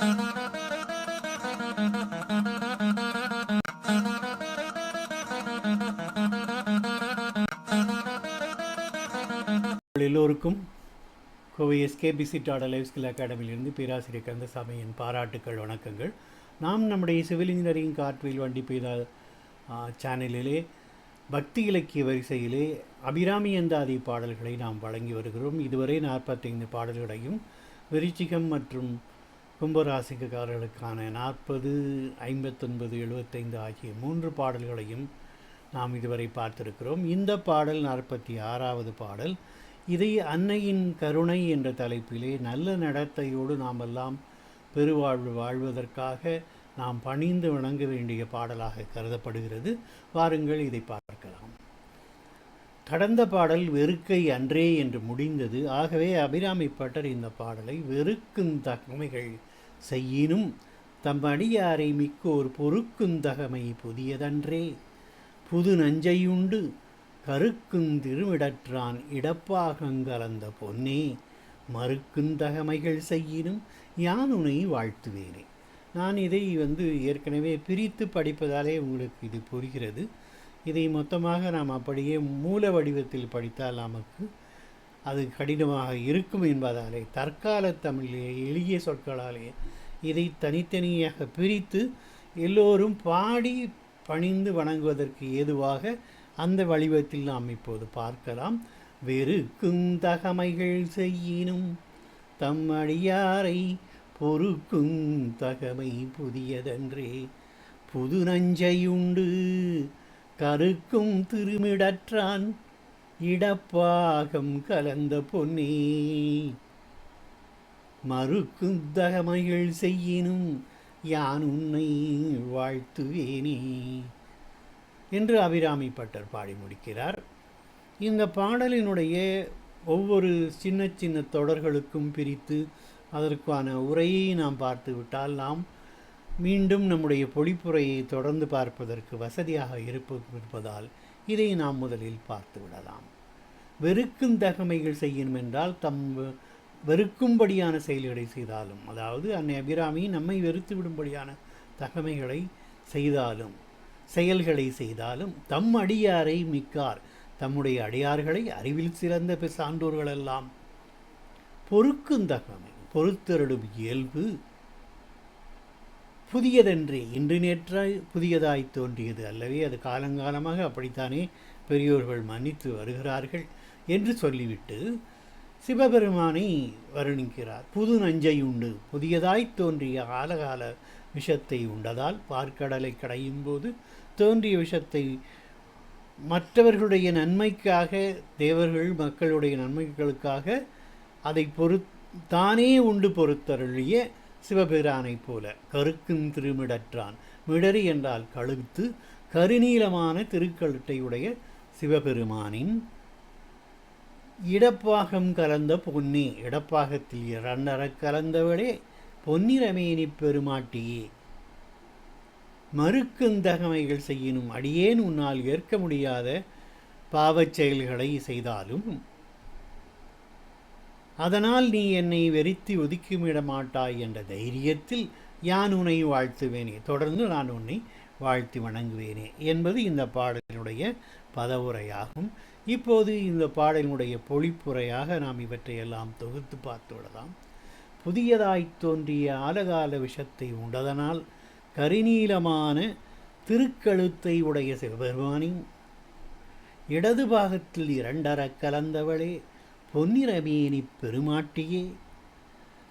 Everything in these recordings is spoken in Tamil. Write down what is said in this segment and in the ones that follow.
எல்லோருக்கும் Kovai SKPC Tata life skill அகாடமியிலிருந்து பேராசிரியர் கந்தசாமியின் பாராட்டுக்கள் வணக்கங்கள். நாம் நம்முடைய சிவில் இன்ஜினியரிங் கார்ட்வீல் வண்டி பெய்த சேனலிலே பக்தி இலக்கிய வரிசையிலே அபிராமி அந்தாதி பாடல்களை நாம் வழங்கி வருகிறோம். இதுவரை நாற்பத்தைந்து பாடல்களையும் விருச்சிகம் மற்றும் கும்பராசிக்காரர்களுக்கான நாற்பது ஐம்பத்தொன்பது எழுபத்தைந்து ஆகிய மூன்று பாடல்களையும் நாம் இதுவரை பார்த்திருக்கிறோம். இந்த பாடல் நாற்பத்தி ஆறாவது பாடல். இதை அன்னையின் கருணை என்ற தலைப்பிலே நல்ல நடத்தையோடு நாம் எல்லாம் பெருவாழ்வு வாழ்வதற்காக நாம் பணிந்து வணங்க வேண்டிய பாடலாக கருதப்படுகிறது. வாருங்கள் இதை பார்க்கலாம். கடந்த பாடல் வெறுக்கை அன்றே என்று முடிந்தது. ஆகவே அபிராமி பட்டர் இந்த பாடலை வெறுக்கும் தகமைகள் செய்யினும் தம் அடியாரை மிக்கோர் பொறுக்குந்தகமை புதியதன்றே. புது நஞ்சையுண்டு கருக்குந்திருமிடற்றான் இடப்பாகங்கலந்த பொன்னே. மறுக்குந்தகமைகள் செய்யினும் யானுனை வாழ்த்துவேனே. நான் இதை வந்து ஏற்கனவே பிரித்து படிப்பதாலே உங்களுக்கு இது புரிகிறது. இதை மொத்தமாக நாம் அப்படியே மூல வடிவத்தில் படித்தால் நமக்கு அது கடினமாக இருக்கும் என்பதாலே தற்கால தமிழிலே எளிய சொற்களாலே இதை தனித்தனியாக பிரித்து எல்லோரும் பாடி பணிந்து வணங்குவதற்கு ஏதுவாக அந்த வடிவத்தில் நாம் இப்போது பார்க்கலாம். வெறுக்கும் தகமைகள் செய்யினும் தம் அடியாரை பொறுக்கும் தகமை புதியதன்றே. புது நஞ்சையுண்டு கருக்கும் திருமிடற்றான் இடப்பாகம் கலந்த பொன்னே. மறுக்கும் தகமைகள் செய்யினும் யான் உன்னை வாழ்த்துவேனே என்று அபிராமி பட்டர் பாடி முடிக்கிறார். இந்த பாடலினுடைய ஒவ்வொரு சின்ன சின்ன தொடர்களுக்கும் பிரித்து அதற்கான உரையை நாம் பார்த்துவிட்டால் நாம் மீண்டும் நம்முடைய பொழிப்புரையை தொடர்ந்து பார்ப்பதற்கு வசதியாக இருப்பதால் இதை நாம் முதலில் பார்த்து விடலாம். வெறுக்கும் தகமைகள் செய்யணும் என்றால் தம் வெறுக்கும்படியான செயல்களை செய்தாலும் அதாவது அன்னை அபிராமி நம்மை வெறுத்து விடும்படியான தகமைகளை செய்தாலும் செயல்களை செய்தாலும் தம் அடியாரை மிக்கார் தம்முடைய அடியார்களை அறிவில் சிறந்த சான்றோர்களெல்லாம். பொறுக்கும் தகமை பொறுத்தருடும் இயல்பு புதியதென்று. இன்று நேற்றாய் புதியதாய் தோன்றியது அல்லவே அது காலங்காலமாக அப்படித்தானே பெரியோர்கள் மன்னித்து வருகிறார்கள் என்று சொல்லிவிட்டு சிவபெருமானை வருணிக்கிறார். புது நஞ்சை உண்டு. புதியதாய் தோன்றிய காலகால விஷத்தை உண்டதால் பார்க்கடலை கடையும் போது தோன்றிய விஷத்தை மற்றவர்களுடைய நன்மைக்காக தேவர்கள் மக்களுடைய நன்மைகளுக்காக அதை பொறு தானே உண்டு பொறுத்தருளிய சிவபெருமானைப் போல கருக்கும் திருமிடற்றான். மிடறி என்றால் கழுத்து கருநீளமான திருக்கழுட்டையுடைய சிவபெருமானின் இடப்பாகம் கலந்த பொன்னி. இடப்பாகத்தில் இரண்டர கலந்தவளே பொன்னிறமேனி பெருமாட்டியே. மறுக்குந்தகமைகள் செய்யினும் அடியேன் உன்னால் ஏற்க முடியாத பாவச் செயல்களை செய்தாலும் அதனால் நீ என்னை வெறித்து ஒதுக்கிவிட மாட்டாய் என்ற தைரியத்தில் யான் உன்னை வாழ்த்துவேனே? தொடர்ந்து நான் உன்னை வாழ்த்தி வணங்குவேனே என்பது இந்த பாடலினுடைய பதவுரையாகும். இப்போது இந்த பாடலினுடைய பொழிப்புரையாக நாம் இவற்றையெல்லாம் தொகுத்து பார்த்து விடலாம். புதியதாய் தோன்றிய ஆலகால விஷத்தை உண்டதனால் கரிநீலமான திருக்கழுத்தை உடைய சிவபெருமானின் இடது பாகத்தில் இரண்டர கலந்தவளே. பொன்னிறமேனி பெருமாட்டியே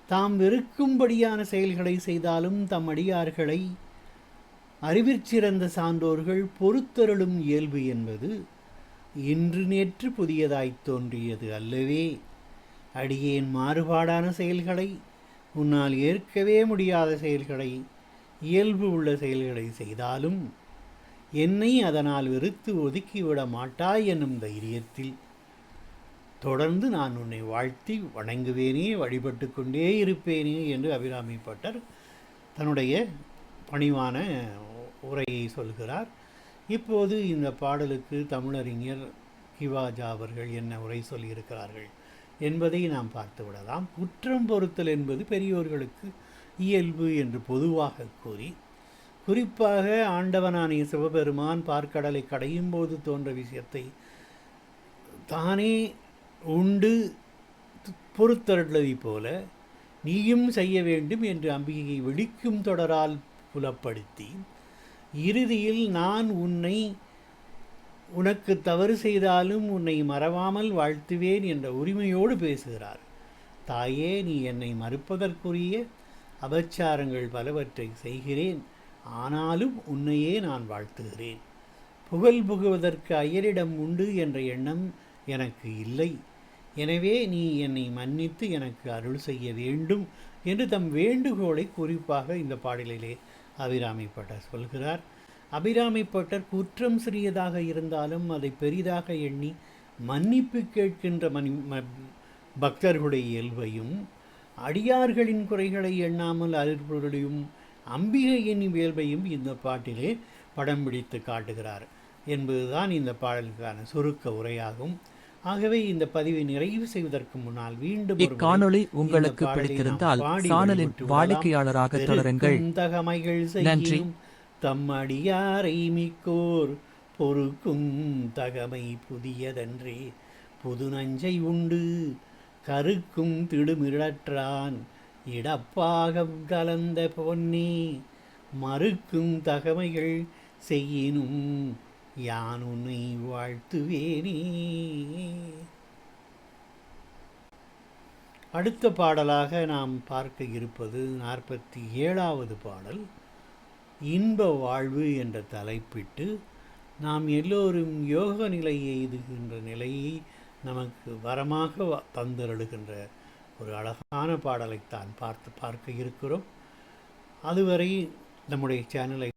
தாம் வெறுக்கும்படியான செயல்களை செய்தாலும் தம் அடியார்களை அறிவிற்சிறந்த சான்றோர்கள் பொறுத்தருளும் இயல்பு என்பது இன்று நேற்று புதியதாய்த் தோன்றியது அல்லவே. அடியேன் மாறுபாடான செயல்களை உன்னால் ஏற்கவே முடியாத செயல்களை இயல்பு உள்ள செயல்களை செய்தாலும் என்னை அதனால் வெறுத்து ஒதுக்கிவிட மாட்டாய் என்னும் தைரியத்தில் தொடர்ந்து நான் உன்னை வாழ்த்தி வணங்குவேனே வழிபட்டு கொண்டே இருப்பேனே என்று அபிராமி பட்டர் தன்னுடைய பணிவான உரையை சொல்கிறார். இப்போது இந்த பாடலுக்கு தமிழறிஞர் கிவாஜா அவர்கள் என்ன உரை சொல்லியிருக்கிறார்கள் என்பதை நாம் பார்த்து விடலாம். குற்றம் பொறுத்தல் என்பது பெரியோர்களுக்கு இயல்பு என்று பொதுவாக கூறி குறிப்பாக ஆண்டவனானிய சிவபெருமான் பார்க்கடலை கடையும் போது தோன்ற விஷயத்தை தானே உண்டு. பொறுத்தருளதைப் போல நீயும் செய்ய வேண்டும் என்று அம்பிகையை வெடிக்கும் தொடரால் புலப்படுத்தி இறுதியில் நான் உன்னை உனக்கு தவறு செய்தாலும் உன்னை மறவாமல் வாழ்த்துவேன் என்ற உரிமையோடு பேசுகிறார். தாயே நீ என்னை மறுப்பதற்குரிய அபச்சாரங்கள் பலவற்றை செய்கிறேன். ஆனாலும் உன்னையே நான் வாழ்த்துகிறேன். புகழ் புகுவதற்கு அயரிடம் உண்டு என்ற எண்ணம் எனக்கு இல்லை. எனவே நீ என்னை மன்னித்து எனக்கு அருள் செய்ய வேண்டும் என்று தம் வேண்டுகோளை குறிப்பாக இந்த பாடலிலே அபிராமிப்பட்டர் சொல்கிறார். அபிராமிப்பட்டர் குற்றம் சிறியதாக இருந்தாலும் அதை பெரிதாக எண்ணி மன்னிப்பு கேட்கின்ற மனி ம பக்தர்களுடைய இயல்பையும் அடியார்களின் குறைகளை எண்ணாமல் அருள்பொருளையும் அம்பிகையின் இயல்பையும் இந்த பாட்டிலே படம் பிடித்து காட்டுகிறார். என்பதுதான் இந்த பாடலுக்கான சுருக்க உரையாகும். ஆகவே இந்த பதிவை நிறைவு செய்வதற்கு முன்னால் மீண்டும் இக்காணொளி உங்களுக்கு பிடித்திருந்தால் பாடி சானலின் வாடிக்கையாளராக. தொடருங்கள். நன்றி. தம்மடியாரை மிக்கோர் பொறுக்கும் தகமை புதியதன்றே. புது நஞ்சை உண்டு. கருக்கும் திடுமிழற்றான் இடப்பாகம் கலந்த பொன்னே. மறுக்கும் தகமைகள் செய்யினும் யான் உன்னை வாழ்த்துவேனே. அடுத்த பாடலாக நாம் பார்க்க இருப்பது நாற்பத்தி ஏழாவது பாடல் இன்ப வாழ்வு என்ற தலைப்பிட்டு நாம் எல்லோரும் யோக நிலை எய்துகின்ற நிலையை நமக்கு வரமாக வ- ஒரு அழகான பாடலைத்தான் பார்த்து பார்க்க இருக்கிறோம். அதுவரை நம்முடைய சேனலை